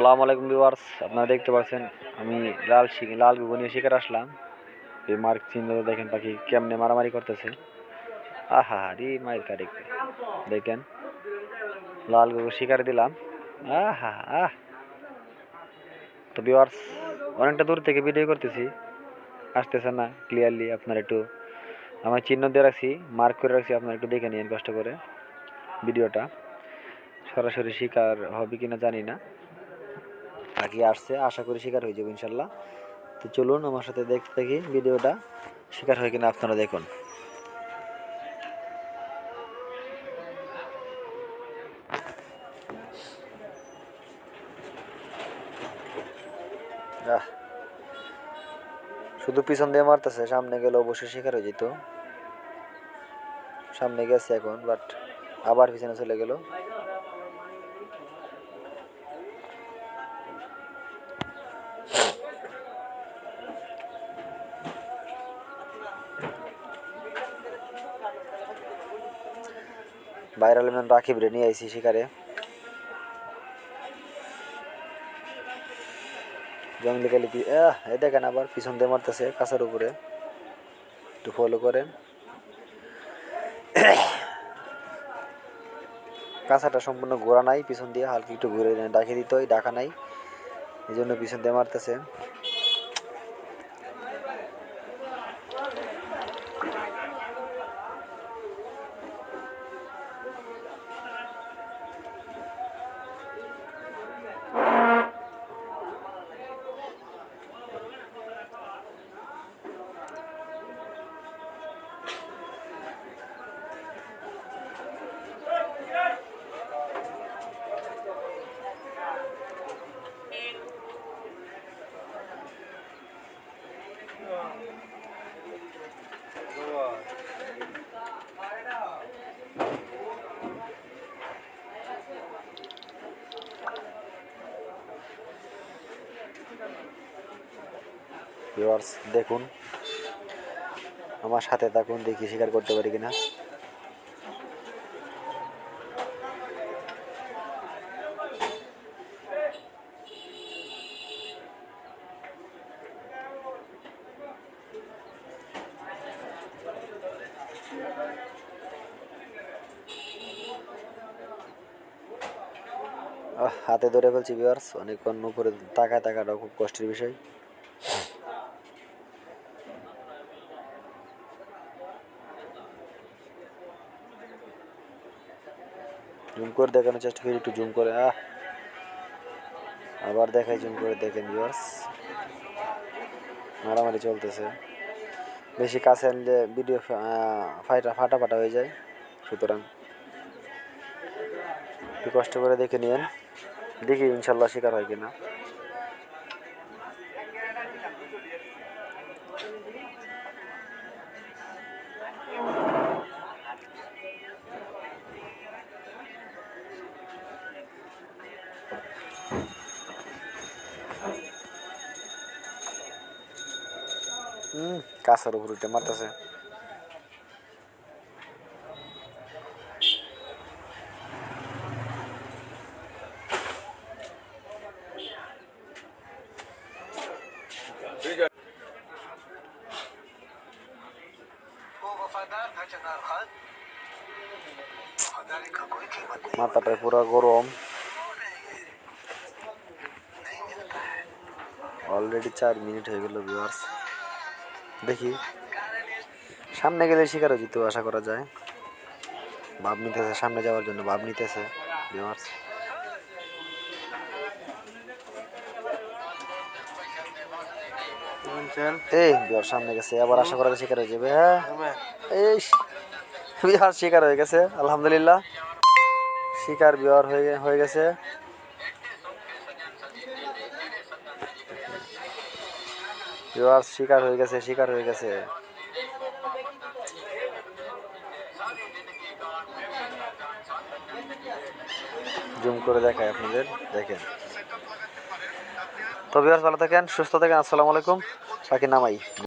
সালাম আলাইকুম ভিউয়ার্স, আপনারা দেখতে পাচ্ছেন, আমি লাল লাল গুগু নিয়ে শিকার আসলাম। এই মার্ক চিহ্ন দেখেন পাখি কেমনে মারামারি করতেছে। আহা রে মায়ের কারে। দেখেন, লাল গুগু শিকার দিলাম। আহা, আহ। তো ভিউয়ার্স, অনেকটা দূর থেকে ভিডিও করতেছি। আসতেছে না ক্লিয়ারলি আপনার একটু আমার চিহ্ন দিয়ে রাখছি মার্ক করে রাখছি, আপনারা একটু দেখে নিন কষ্ট করে। ভিডিওটা সরাসরি শিকার হবে কিনা জানি না। পাখি আসছে, আশা করি শিকার হয়ে যাবে ইনশাল্লাহ। তো চলুন আমার সাথে দেখতে থাকি ভিডিওটা, শিকার হয় কিনা আপনারা দেখুন। শুধু পিছন দিয়ে মারতেছে, সামনে গেলে অবশ্যই শিকার হয়ে যেত। সামনে গেছে এখন বাট আবার পিছনে চলে গেল। ভাইরাল ম্যান রাখিব রে নিয়ে আইসি শিকারে। জঙ্গলি কালি এই দেখেন আবার পিছন দিয়ে মারতেছে কাঁচার উপরে। একটু ফলো করেন। কাঁচাটা সম্পূর্ণ ঘোরা নাই, পিছন দিয়ে হালকা একটু ঘুরে ডাকে দিত ডাকা নাই। এই জন্য পিছন দিয়ে মারতেছে। দেখুন। আমার সাথে থাকুন দেখি স্বীকার করতে পারি কিনা। হাতে ধরে ফেলছি ভিউয়ার্স অনেকক্ষণ উপরে তাকায় তাকাটা খুব কষ্টের বিষয়। জুম করে দেখানোর চেষ্টা করি, একটু জুম করে, আহ। আবার দেখাই, জুম করে দেখেন ভিউয়ার্স মারামারি চলতেছে। বেশি কাছে আনলে ভিডিও ফাইটা ফাটা ফাটা হয়ে যায়, সুতরাং একটু কষ্ট করে দেখে নিন দেখি ইনশাল্লাহ শিকার হয় কিনা হুম কাঁচার উপর উঠে মারতেছে মাথাটা পুরা গরম। অলরেডি চার মিনিট হয়ে গেল ভিউয়ার্স দেখি। সামনে গেলে শিকারও জিতেও আশা করা যায়। ভাব নিতেছে সামনে যাওয়ার জন্য ভাব নিতেছে ভিউয়ার্স এই ভিউয়ার সামনে গেছে আবার আশা করা যায় শিকারও যাবে হ্যাঁ? এই বিহার শিকার হয়ে গেছে, আলহামদুলিল্লাহ। শিকার বিহার হয়ে গেছে। বিহার শিকার হয়ে গেছে, শিকার হয়ে গেছে। জুম করে দেখায় আপনাদের, দেখেন। তো বিহার ভালো থাকেন, সুস্থ থাকেন, আসসালামু আলাইকুম। বাকি নামাই।